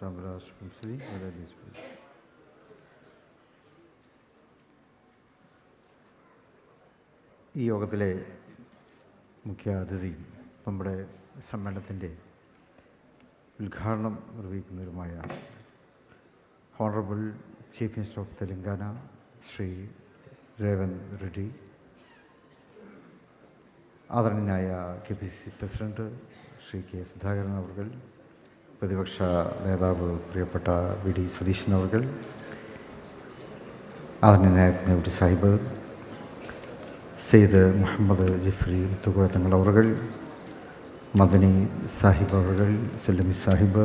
ശ്യാമരാജ് ശ്രീ വരാലീശ്വരി ഈ യോഗത്തിലെ മുഖ്യ അതിഥി നമ്മുടെ സമ്മേളനത്തിന്റെ ഉദ്ഘാടനം നിർവഹിക്കുന്നവരുമായ honourable chief minister of Telangana Shri Revanth Reddy ആദരണീയനായ K P C C president Shri K Sudhakaran അവർ പ്രതിപക്ഷ നേതാവ് പ്രിയപ്പെട്ട വി ഡി സതീശൻ അവർ ആദരണീയനായ നബി സാഹിബ് സെയ്ദ് മുഹമ്മദ് ജിഫ്രി തുക തങ്ങൾ അവർ മദനി സാഹിബ് അവർ സല്ലമി സാഹിബ്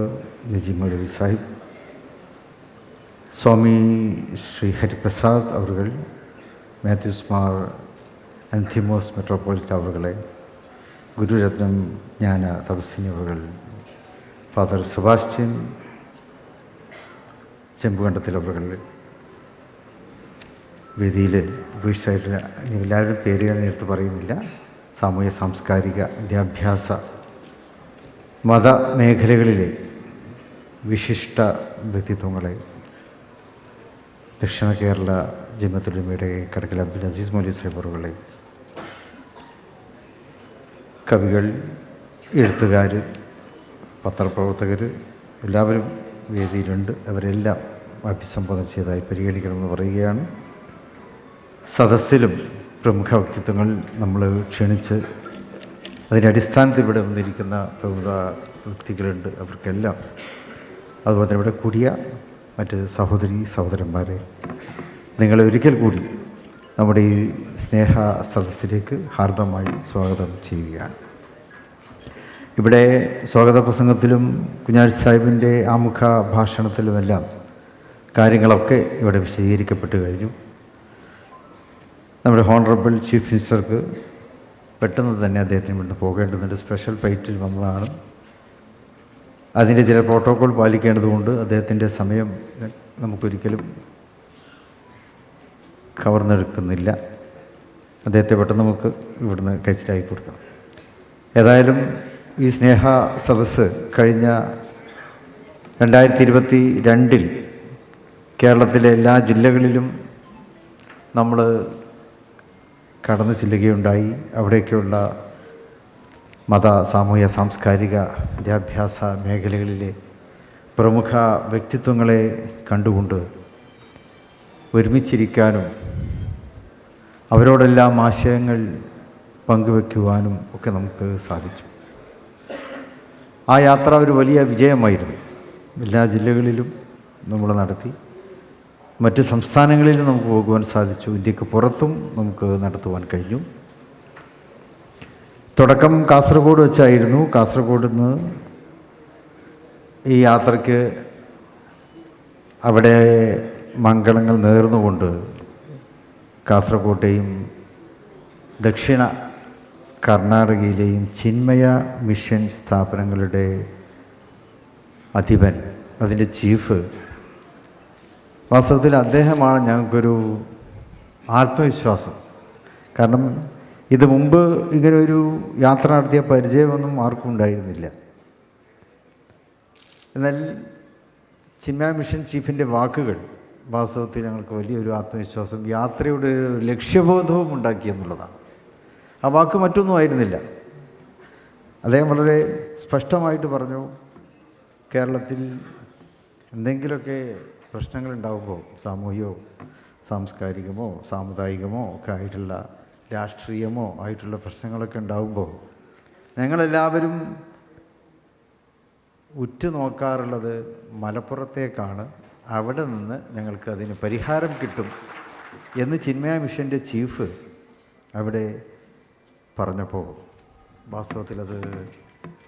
നജീം മൗലവി സാഹിബ് സ്വാമി ശ്രീ ഹരിപ്രസാദ് അവർ മാത്യൂസ് മാർ അന്തിമോസ് മെട്രോപൊളിറ്റ അവറുകളെ ഗുരുരത്നം ജ്ഞാന തപസ്സിനി അവർ ഫാദർ സുബാസ്റ്റ്യൻ ചെമ്പുകണ്ടത്തിൽ അവർ വേദിയിൽ ഉപേക്ഷിച്ചായിട്ട് എല്ലാവരും പേരുകൾ നേരത്തെ പറയുന്നില്ല. സാമൂഹ്യ സാംസ്കാരിക വിദ്യാഭ്യാസ മത മേഖലകളിലെ വിശിഷ്ട വ്യക്തിത്വങ്ങളെ ദക്ഷിണ കേരള ജമത്തുലിമയുടെ കടക്കൽ അബ്ദുൽ അസീസ് മൗലി സൈബറുകളെ കവികൾ എഴുത്തുകാർ പത്രപ്രവർത്തകർ എല്ലാവരും വേദിയിലുണ്ട്. അവരെല്ലാം അഭിസംബോധന ചെയ്തതായി പരിഗണിക്കണമെന്ന് പറയുകയാണ്. സദസ്സിലും പ്രമുഖ വ്യക്തിത്വങ്ങൾ നമ്മൾ ക്ഷണിച്ച് അതിന്റെ അടിസ്ഥാനത്തിൽ ഇവിടെ വന്നിരിക്കുന്ന പ്രമുഖ വ്യക്തികളുണ്ട് അവർക്കെല്ലാം. അതുപോലെ തന്നെ ഇവിടെ കൂടിയ മറ്റ് സഹോദരി സഹോദരന്മാരെ നിങ്ങളെ ഒരിക്കൽ കൂടി നമ്മുടെ ഈ സ്നേഹ സദസ്സിലേക്ക് ഹാർദമായി സ്വാഗതം ചെയ്യുകയാണ്. ഇവിടെ സ്വാഗത പ്രസംഗത്തിലും കുഞ്ഞാഴ്ച സാഹിബിന്റെ ആമുഖ ഭാഷണത്തിലുമെല്ലാം കാര്യങ്ങളൊക്കെ ഇവിടെ വിശദീകരിക്കപ്പെട്ട് കഴിഞ്ഞു. നമ്മുടെ ഹോണറബിൾ ചീഫ് മിനിസ്റ്റർക്ക് പെട്ടെന്ന് തന്നെ അദ്ദേഹത്തിന് ഇവിടുന്ന് പോകേണ്ടതുണ്ട്. സ്പെഷ്യൽ ഫ്ലൈറ്റിൽ വന്നതാണ്. അതിന്റെ ചില പ്രോട്ടോകോൾ പാലിക്കേണ്ടതുകൊണ്ട് അദ്ദേഹത്തിന്റെ സമയം നമുക്കൊരിക്കലും കവർന്നെടുക്കുന്നില്ല. അദ്ദേഹത്തെ പെട്ടെന്ന് നമുക്ക് ഇവിടുന്ന് കഴിച്ചിട്ടായി കൊടുക്കണം ഏതായാലും ഈ സ്നേഹ സദസ്സ് കഴിഞ്ഞ രണ്ടായിരത്തി ഇരുപത്തി രണ്ടിൽ കേരളത്തിലെ എല്ലാ ജില്ലകളിലും നമ്മൾ കടന്നു ചെല്ലുകയുണ്ടായി. അവിടേക്കുള്ള മത സാമൂഹ്യ സാംസ്കാരിക വിദ്യാഭ്യാസ മേഖലകളിലെ പ്രമുഖ വ്യക്തിത്വങ്ങളെ കണ്ടുകൊണ്ട് ഒരുമിച്ചിരിക്കാനും അവരോടെല്ലാം ആശയങ്ങൾ പങ്കുവെക്കുവാനും ഒക്കെ നമുക്ക് സാധിച്ചു. ആ യാത്ര ഒരു വലിയ വിജയമായിരുന്നു. എല്ലാ ജില്ലകളിലും നമ്മൾ നടത്തി. മറ്റ് സംസ്ഥാനങ്ങളിലും നമുക്ക് പോകുവാൻ സാധിച്ചു. ഇന്ത്യയ്ക്ക് പുറത്തും നമുക്ക് നടത്തുവാൻ കഴിഞ്ഞു. തുടക്കം കാസർഗോഡ് വെച്ചായിരുന്നു. കാസർഗോഡ് നിന്ന് ഈ യാത്രയ്ക്ക് അവിടെ മംഗളങ്ങൾ നേർന്നുകൊണ്ട് കാസർഗോട്ടെയും ദക്ഷിണ കർണാടകയിലെയും ചിന്മയ മിഷൻ സ്ഥാപനങ്ങളുടെ അധിപൻ അതിന്റെ ചീഫ്. വാസ്തവത്തിൽ അദ്ദേഹമാണ് ഞങ്ങൾക്കൊരു ആത്മവിശ്വാസം. കാരണം ഇത് മുമ്പ് ഇങ്ങനെ ഒരു യാത്ര നടത്തിയ പരിചയമൊന്നും ആർക്കും ഉണ്ടായിരുന്നില്ല. എന്നാൽ ചിന്മയ മിഷൻ ചീഫിന്റെ വാക്കുകൾ വാസ്തവത്തിൽ ഞങ്ങൾക്ക് വലിയൊരു ആത്മവിശ്വാസം യാത്രയുടെ ലക്ഷ്യബോധവും ഉണ്ടാക്കി എന്നുള്ളതാണ്. ആ വാക്ക് മറ്റൊന്നും ആയിരുന്നില്ല. അദ്ദേഹം വളരെ സ്പഷ്ടമായിട്ട് പറഞ്ഞു കേരളത്തിൽ എന്തെങ്കിലുമൊക്കെ പ്രശ്നങ്ങളുണ്ടാകുമ്പോൾ സാമൂഹികമോ സാംസ്കാരികമോ സാമുദായികമോ ഒക്കെ ആയിട്ടുള്ള രാഷ്ട്രീയമോ ആയിട്ടുള്ള പ്രശ്നങ്ങളൊക്കെ ഉണ്ടാകുമ്പോൾ ഞങ്ങളെല്ലാവരും ഉറ്റുനോക്കാറുള്ളത് മലപ്പുറത്തേക്കാണ്. അവിടെ നിന്ന് ഞങ്ങൾക്ക് അതിന് പരിഹാരം കിട്ടും എന്ന് ചിന്മയ മിഷന്റെ ചീഫ് അവിടെ പറഞ്ഞപ്പോൾ വാസ്തവത്തിൽ അത്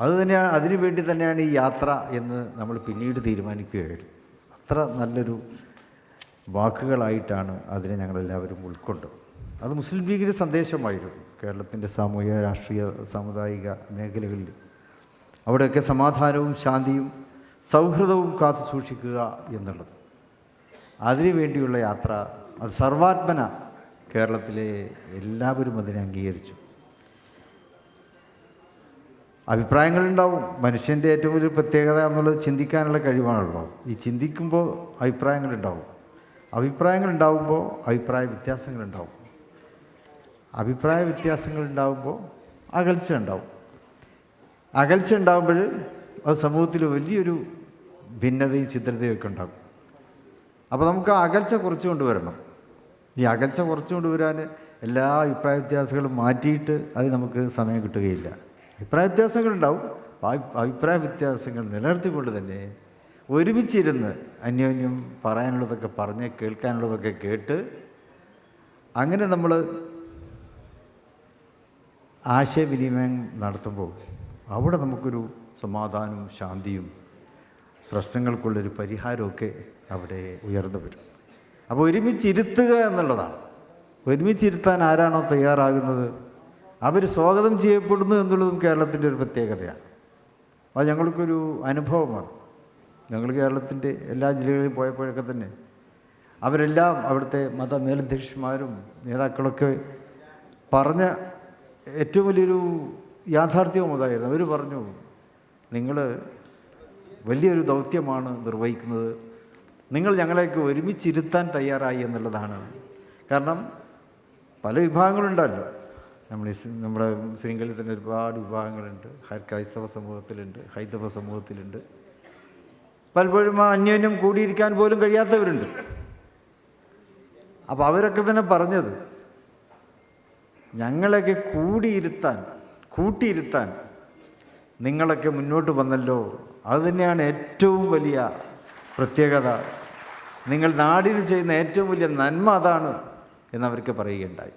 അത് തന്നെയാണ് അതിനു വേണ്ടി തന്നെയാണ് ഈ യാത്ര എന്ന് നമ്മൾ പിന്നീട് തീരുമാനിക്കുകയായിരുന്നു. അത്ര നല്ലൊരു വാക്കുകളായിട്ടാണ് അതിനെ ഞങ്ങളെല്ലാവരും ഉൾക്കൊണ്ടത്. അത് മുസ്ലിം ലീഗിന്റെ സന്ദേശമായിരുന്നു. കേരളത്തിന്റെ സാമൂഹിക രാഷ്ട്രീയ സാമുദായിക മേഖലകളിൽ അവിടെയൊക്കെ സമാധാനവും ശാന്തിയും സൗഹൃദവും കാത്തു സൂക്ഷിക്കുക എന്നുള്ളത്. അതിനു വേണ്ടിയുള്ള യാത്ര അത് സർവാത്മന കേരളത്തിലെ എല്ലാവരും അതിനെ അംഗീകരിച്ചു. അഭിപ്രായങ്ങളുണ്ടാവും. മനുഷ്യന്റെ ഏറ്റവും വലിയ പ്രത്യേകത എന്നുള്ളത് ചിന്തിക്കാനുള്ള കഴിവാണല്ലോ. ഈ ചിന്തിക്കുമ്പോൾ അഭിപ്രായങ്ങളുണ്ടാവും. അഭിപ്രായങ്ങളുണ്ടാവുമ്പോൾ അഭിപ്രായ വ്യത്യാസങ്ങളുണ്ടാവും. അഭിപ്രായ വ്യത്യാസങ്ങളുണ്ടാവുമ്പോൾ അകൽച്ച ഉണ്ടാവും അകൽച്ച ഉണ്ടാകുമ്പോൾ അത് സമൂഹത്തിൽ വലിയൊരു ഭിന്നതയും ചിത്രതയും ഒക്കെ ഉണ്ടാകും. അപ്പോൾ നമുക്ക് അകൽച്ച കുറച്ച് കൊണ്ടുവരണം. ഈ അകൽച്ച കുറച്ച് കൊണ്ടുവരാൻ എല്ലാ അഭിപ്രായ വ്യത്യാസങ്ങളും മാറ്റിയിട്ട് അത് നമുക്ക് സമയം കിട്ടുകയില്ല. അഭിപ്രായ വ്യത്യാസങ്ങളുണ്ടാവും. അഭിപ്രായ വ്യത്യാസങ്ങൾ നിലനിർത്തിക്കൊണ്ട് തന്നെ ഒരുമിച്ചിരുന്ന് അന്യോന്യം പറയാനുള്ളതൊക്കെ പറഞ്ഞ് കേൾക്കാനുള്ളതൊക്കെ കേട്ട് അങ്ങനെ നമ്മൾ ആശയവിനിമയം നടത്തുമ്പോൾ അവിടെ നമുക്കൊരു സമാധാനവും ശാന്തിയും പ്രശ്നങ്ങൾക്കുള്ളൊരു പരിഹാരമൊക്കെ അവിടെ ഉയർന്നു വരും. അപ്പോൾ ഒരുമിച്ചിരുത്തുക എന്നുള്ളതാണ്. ഒരുമിച്ചിരുത്താൻ ആരാണോ തയ്യാറാകുന്നത്? അവർ സ്വാഗതം ചെയ്യപ്പെടുന്നു എന്നുള്ളതും കേരളത്തിന്റെ ഒരു പ്രത്യേകതയാണ്. അത് ഞങ്ങൾക്കൊരു അനുഭവമാണ്. ഞങ്ങൾ കേരളത്തിന്റെ എല്ലാ ജില്ലകളിലും പോയപ്പോഴൊക്കെ തന്നെ അവരെല്ലാം അവിടുത്തെ മത മേലധ്യക്ഷന്മാരും നേതാക്കളൊക്കെ പറഞ്ഞ ഏറ്റവും വലിയൊരു യാഥാർത്ഥ്യവും അതായിരുന്നു. അവർ പറഞ്ഞു നിങ്ങൾ വലിയൊരു ദൗത്യമാണ് നിർവഹിക്കുന്നത്. നിങ്ങൾ ഞങ്ങളെയൊക്കെ ഒരുമിച്ചിരുത്താൻ തയ്യാറായി എന്നുള്ളതാണ്. കാരണം പല വിഭാഗങ്ങളുണ്ടല്ലോ. നമ്മൾ നമ്മുടെ ശൃംഖലയിൽ തന്നെ ഒരുപാട് വിഭാഗങ്ങളുണ്ട്. ക്രൈസ്തവ സമൂഹത്തിലുണ്ട് ഹൈന്ദവ സമൂഹത്തിലുണ്ട്. പലപ്പോഴും ആ അന്യോന്യം കൂടിയിരിക്കാൻ പോലും കഴിയാത്തവരുണ്ട്. അപ്പോൾ അവരൊക്കെ തന്നെ പറഞ്ഞത് ഞങ്ങളൊക്കെ കൂടിയിരുത്താൻ കൂട്ടിയിരുത്താൻ നിങ്ങളൊക്കെ മുന്നോട്ട് വന്നല്ലോ. അത് തന്നെയാണ് ഏറ്റവും വലിയ പ്രത്യേകത. നിങ്ങൾ നാടിന് ചെയ്യുന്ന ഏറ്റവും വലിയ നന്മ അതാണ് എന്നവർക്ക് പറയുകയുണ്ടായി.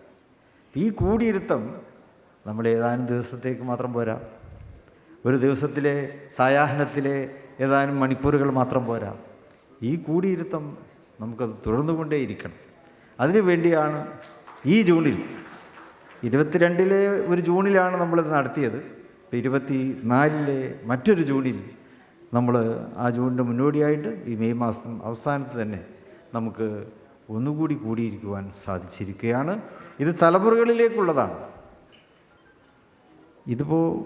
ഈ കൂടിയിരുത്തം നമ്മൾ ഏതാനും ദിവസത്തേക്ക് മാത്രം പോരാ. ഒരു ദിവസത്തിലെ സായാഹ്നത്തിലെ ഏതാനും മണിക്കൂറുകൾ മാത്രം പോരാ. ഈ കൂടിയിരുത്തം നമുക്കത് തുടർന്നുകൊണ്ടേയിരിക്കണം അതിനു വേണ്ടിയാണ് ഈ ജൂണിൽ ഇരുപത്തിരണ്ടിലെ ഒരു ജൂണിലാണ് നമ്മളിത് നടത്തിയത്. ഇപ്പം ഇരുപത്തി നാലിലെ മറ്റൊരു ജൂണിൽ നമ്മൾ ആ ജൂണിന്റെ മുന്നോടിയായിട്ട് ഈ മെയ് മാസം അവസാനത്ത് തന്നെ നമുക്ക് ഒന്നുകൂടി കൂടിയിരിക്കുവാൻ സാധിച്ചിരിക്കുകയാണ്. ഇത് തലമുറകളിലേക്കുള്ളതാണ്. ഇതിപ്പോൾ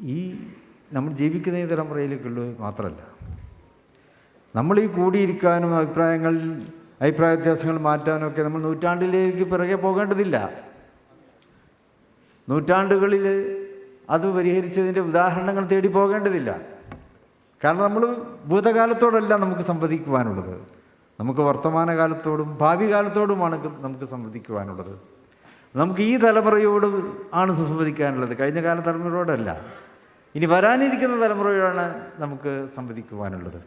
ഈ നമ്മൾ ജീവിക്കുന്ന ഈ തലമുറയിലേക്കുള്ള മാത്രമല്ല. നമ്മൾ ഈ കൂടിയിരിക്കാനും അഭിപ്രായങ്ങൾ അഭിപ്രായ വ്യത്യാസങ്ങൾ മാറ്റാനും ഒക്കെ നമ്മൾ നൂറ്റാണ്ടിലേക്ക് പിറകെ പോകേണ്ടതില്ല. നൂറ്റാണ്ടുകളിൽ അത് പരിഹരിച്ചതിന്റെ ഉദാഹരണങ്ങൾ തേടി പോകേണ്ടതില്ല. കാരണം നമ്മൾ ഭൂതകാലത്തോടല്ല നമുക്ക് സംവദിക്കുവാനുള്ളത്. നമുക്ക് വർത്തമാനകാലത്തോടും ഭാവി കാലത്തോടുമാണ് നമുക്ക് സംവദിക്കുവാനുള്ളത്. നമുക്ക് ഈ തലമുറയോട് ആണ് സംവദിക്കാനുള്ളത്. കഴിഞ്ഞ കാല തലമുറയോടല്ല. ഇനി വരാനിരിക്കുന്ന തലമുറയോടാണ് നമുക്ക് സംവദിക്കുവാനുള്ളത്.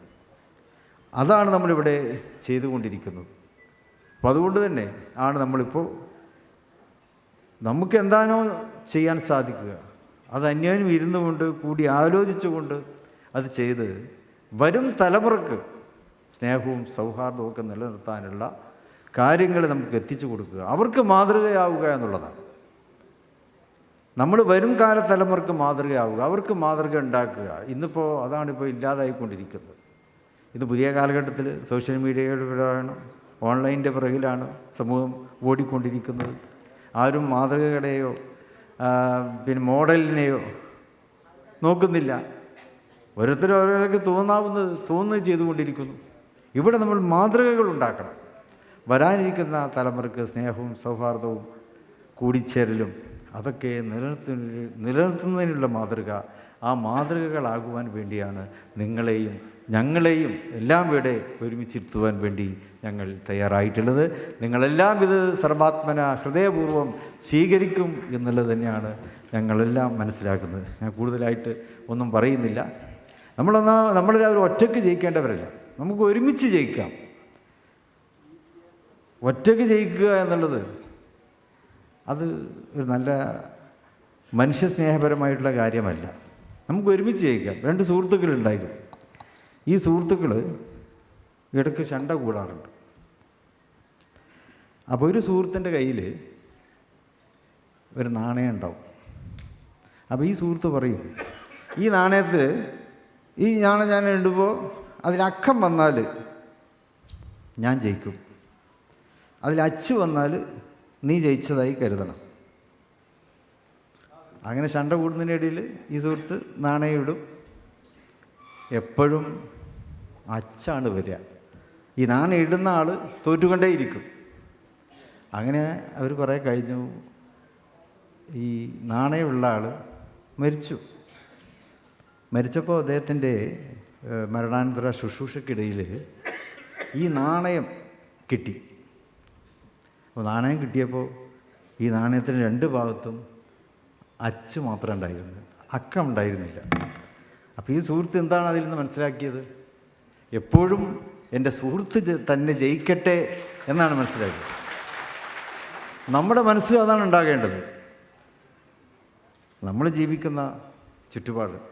അതാണ് നമ്മളിവിടെ ചെയ്തുകൊണ്ടിരിക്കുന്നത്. അപ്പോൾ അതുകൊണ്ട് തന്നെ ആണ് നമ്മളിപ്പോൾ നമുക്ക് എന്താണോ ചെയ്യാൻ സാധിക്കുക. അത് അന്യോന്യം ഇരുന്നുകൊണ്ട് കൂടി ആലോചിച്ചുകൊണ്ട് അത് ചെയ്ത് വരും തലമുറയ്ക്ക് സ്നേഹവും സൗഹാർദ്ദവും ഒക്കെ നിലനിർത്താനുള്ള കാര്യങ്ങൾ നമുക്ക് എത്തിച്ചു കൊടുക്കുക. അവർക്ക് മാതൃകയാവുക എന്നുള്ളതാണ്. നമ്മൾ വരും കാല തലമുറയ്ക്ക് മാതൃകയാവുക അവർക്ക് മാതൃക ഉണ്ടാക്കുക. ഇന്നിപ്പോൾ അതാണിപ്പോൾ ഇല്ലാതായിക്കൊണ്ടിരിക്കുന്നത്. ഇന്ന് പുതിയ കാലഘട്ടത്തിൽ സോഷ്യൽ മീഡിയയുടെ പിറകിലാണ് ഓൺലൈന്റെ പിറകിലാണ് സമൂഹം ഓടിക്കൊണ്ടിരിക്കുന്നത്. ആരും മാതൃകകളെയോ പിന്നെ മോഡലിനെയോ നോക്കുന്നില്ല. ഓരോരുത്തരും ഓരോരുത്തർക്ക് തോന്നാവുന്നത് തോന്നുന്നത് ചെയ്തുകൊണ്ടിരിക്കുന്നു. ഇവിടെ നമ്മൾ മാതൃകകൾ ഉണ്ടാക്കണം. വരാനിരിക്കുന്ന തലമുറയ്ക്ക് സ്നേഹവും സൗഹാർദ്ദവും കൂടിച്ചേരലും അതൊക്കെ നിലനിർത്തി നിലനിർത്തുന്നതിനുള്ള മാതൃക. ആ മാതൃകകളാകുവാൻ വേണ്ടിയാണ് നിങ്ങളെയും ഞങ്ങളെയും എല്ലാം ഇവിടെ ഒരുമിച്ചിരുത്തുവാൻ വേണ്ടി ഞങ്ങൾ തയ്യാറായിട്ടുള്ളത്. നിങ്ങളെല്ലാം ഇത് സർവാത്മന ഹൃദയപൂർവം സ്വീകരിക്കും എന്നുള്ളത് തന്നെയാണ് ഞങ്ങളെല്ലാം മനസ്സിലാക്കുന്നത്. ഞാൻ കൂടുതലായിട്ട് ഒന്നും പറയുന്നില്ല. നമ്മളൊന്നാ നമ്മളെല്ലാവരും ഒറ്റയ്ക്ക് ജയിക്കേണ്ടവരല്ല. നമുക്ക് ഒരുമിച്ച് ജയിക്കാം. ഒറ്റയ്ക്ക് ജയിക്കുക എന്നുള്ളത് അത് ഒരു നല്ല മനുഷ്യസ്നേഹപരമായിട്ടുള്ള കാര്യമല്ല. നമുക്ക് ഒരുമിച്ച് ജയിക്കാം. രണ്ട് സുഹൃത്തുക്കൾ ഉണ്ടായിരുന്നു. ഈ സുഹൃത്തുക്കൾ ഇടയ്ക്ക് ചണ്ട കൂടാറുണ്ട്. അപ്പോൾ ഒരു സുഹൃത്തിന്റെ കയ്യിൽ ഒരു നാണയം ഉണ്ടാവും. അപ്പോൾ ഈ സുഹൃത്ത് പറയും ഈ നാണയത്തിൽ ഈ നാണയം ഞാൻ ഇടുമ്പോൾ അതിൽ അക്കം വന്നാൽ ഞാൻ ജയിക്കും. അതിൽ അച്ച് വന്നാൽ നീ ജയിച്ചതായി കരുതണം. അങ്ങനെ ശണ്ട കൂടുന്നതിനിടയിൽ ഈ സുഹൃത്ത് നാണയം ഇടും എപ്പോഴും അച്ചാണ് വരിക. ഈ നാണയം ഇടുന്ന ആൾ തോറ്റുകൊണ്ടേയിരിക്കും അങ്ങനെ അവർ കുറേ കഴിഞ്ഞു. ഈ നാണയമുള്ള ആൾ മരിച്ചു. മരിച്ചപ്പോൾ അദ്ദേഹത്തിന്റെ മരണാനന്തര ശുശ്രൂഷക്കിടയിൽ ഈ നാണയം കിട്ടി. അപ്പോൾ നാണയം കിട്ടിയപ്പോൾ ഈ നാണയത്തിന് രണ്ട് ഭാഗത്തും അച്ച് മാത്രമേ ഉണ്ടായിരുന്നു. അക്കം ഉണ്ടായിരുന്നില്ല. അപ്പോൾ ഈ സുഹൃത്ത് എന്താണ് അതിൽ നിന്ന് മനസ്സിലാക്കിയത്? എപ്പോഴും എന്റെ സുഹൃത്ത് തന്നെ ജയിക്കട്ടെ എന്നാണ് മനസ്സിലാക്കിയത്. നമ്മുടെ മനസ്സിലും അതാണ് ഉണ്ടാകേണ്ടത്. നമ്മൾ ജീവിക്കുന്ന ചുറ്റുപാട്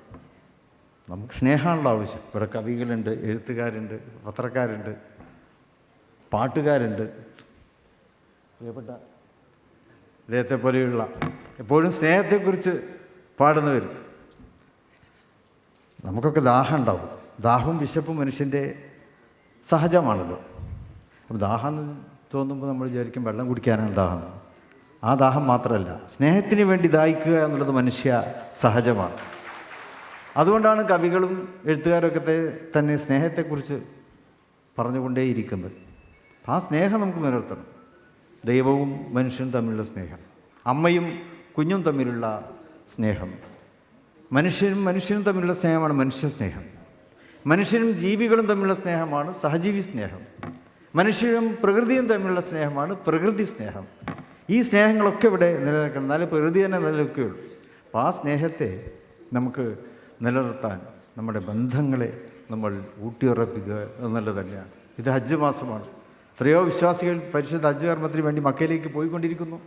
നമുക്ക് സ്നേഹമാണല്ലോ ആവശ്യം. ഇവിടെ കവികളുണ്ട് എഴുത്തുകാരുണ്ട് പത്രക്കാരുണ്ട് പാട്ടുകാരുണ്ട്. പ്രിയപ്പെട്ട ഇദ്ദേഹത്തെ പോലെയുള്ള എപ്പോഴും സ്നേഹത്തെക്കുറിച്ച് പാടുന്നവർ. നമുക്കൊക്കെ ദാഹം ഉണ്ടാവും. ദാഹവും വിശപ്പും മനുഷ്യന്റെ സഹജമാണല്ലോ. അപ്പോൾ ദാഹം എന്ന് തോന്നുമ്പോൾ നമ്മൾ വിചാരിക്കും വെള്ളം കുടിക്കാനാണ് ദാഹം. ആ ദാഹം മാത്രമല്ല സ്നേഹത്തിന് വേണ്ടി ദാഹിക്കുക എന്നുള്ളത് മനുഷ്യ സഹജമാണ്. അതുകൊണ്ടാണ് കവികളും എഴുത്തുകാരൊക്കെ തന്നെ സ്നേഹത്തെക്കുറിച്ച് പറഞ്ഞുകൊണ്ടേയിരിക്കുന്നത്. ആ സ്നേഹം നമുക്ക് നിലനിർത്തണം. ദൈവവും മനുഷ്യനും തമ്മിലുള്ള സ്നേഹം അമ്മയും കുഞ്ഞും തമ്മിലുള്ള സ്നേഹം മനുഷ്യനും മനുഷ്യനും തമ്മിലുള്ള സ്നേഹമാണ് മനുഷ്യ സ്നേഹം. മനുഷ്യനും ജീവികളും തമ്മിലുള്ള സ്നേഹമാണ് സഹജീവി സ്നേഹം. മനുഷ്യനും പ്രകൃതിയും തമ്മിലുള്ള സ്നേഹമാണ് പ്രകൃതി സ്നേഹം. ഈ സ്നേഹങ്ങളൊക്കെ ഇവിടെ നിലനിൽക്കണം. എന്നാലേ പ്രകൃതി തന്നെ നിലനിൽക്കുകയുള്ളൂ. അപ്പോൾ ആ സ്നേഹത്തെ നമുക്ക് നിലനിർത്താൻ നമ്മുടെ ബന്ധങ്ങളെ നമ്മൾ ഊട്ടിയുറപ്പിക്കുക എന്നുള്ളത് തന്നെയാണ്. ഇത് ഹജ്ജ് മാസമാണ്. എത്രയോ വിശ്വാസികൾ പരിശുദ്ധ ഹജ്ജ് കർമ്മത്തിന് വേണ്ടി മക്കയിലേക്ക് പോയിക്കൊണ്ടിരിക്കുന്നു.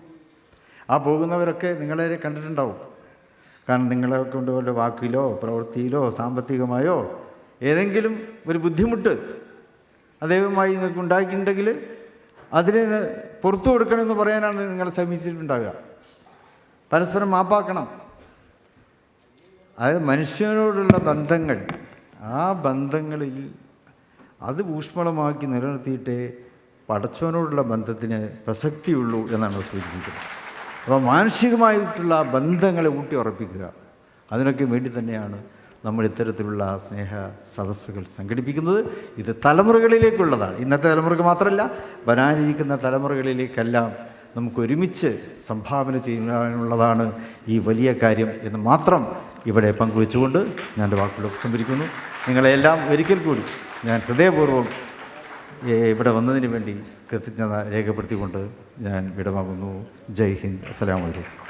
ആ പോകുന്നവരൊക്കെ നിങ്ങളെ കണ്ടിട്ടുണ്ടാവും. കാരണം നിങ്ങളെ കൊണ്ട് വല്ല വാക്കിലോ പ്രവൃത്തിയിലോ സാമ്പത്തികമായോ ഏതെങ്കിലും ഒരു ബുദ്ധിമുട്ട് അദ്ദേഹവുമായി നിങ്ങൾക്ക് ഉണ്ടാക്കിയിട്ടുണ്ടെങ്കിൽ അതിനെ പുറത്തു കൊടുക്കണമെന്ന് പറയാനാണ് നിങ്ങളെ ശ്രമിച്ചിട്ടുണ്ടാവുക. പരസ്പരം മാപ്പാക്കണം. അതായത് മനുഷ്യനോടുള്ള ബന്ധങ്ങൾ ആ ബന്ധങ്ങളിൽ അത് ഊഷ്മളമാക്കി നിലനിർത്തിയിട്ടേ പടച്ചവനോടുള്ള ബന്ധത്തിന് പ്രസക്തിയുള്ളൂ എന്നാണ് സൂചിപ്പിക്കുന്നത്. അപ്പോൾ മാനസികമായിട്ടുള്ള ബന്ധങ്ങളെ ഊട്ടി ഉറപ്പിക്കുക. അതിനൊക്കെ വേണ്ടി തന്നെയാണ് നമ്മൾ ഇത്തരത്തിലുള്ള സ്നേഹ സദസ്സുകൾ സംഘടിപ്പിക്കുന്നത്. ഇത് തലമുറകളിലേക്കുള്ളതാണ്. ഇന്നത്തെ തലമുറയ്ക്ക് മാത്രമല്ല വരാനിരിക്കുന്ന തലമുറകളിലേക്കെല്ലാം നമുക്ക് ഒരുമിച്ച് സംഭാവന ചെയ്യാനുള്ളതാണ് ഈ വലിയ കാര്യം എന്ന് മാത്രം ഇവിടെ പങ്കുവെച്ചുകൊണ്ട് ഞാൻ എന്റെ വാക്കുകൾ ഉപസംഹരിക്കുന്നു നിങ്ങളെല്ലാം ഒരിക്കൽ കൂടി ഞാൻ ഹൃദയപൂർവം ഇവിടെ വന്നതിന് വേണ്ടി കൃതജ്ഞത രേഖപ്പെടുത്തിക്കൊണ്ട് ഞാൻ വിടവാങ്ങുന്നു. ജയ് ഹിന്ദ്. അസ്സലാമു അലൈക്കും.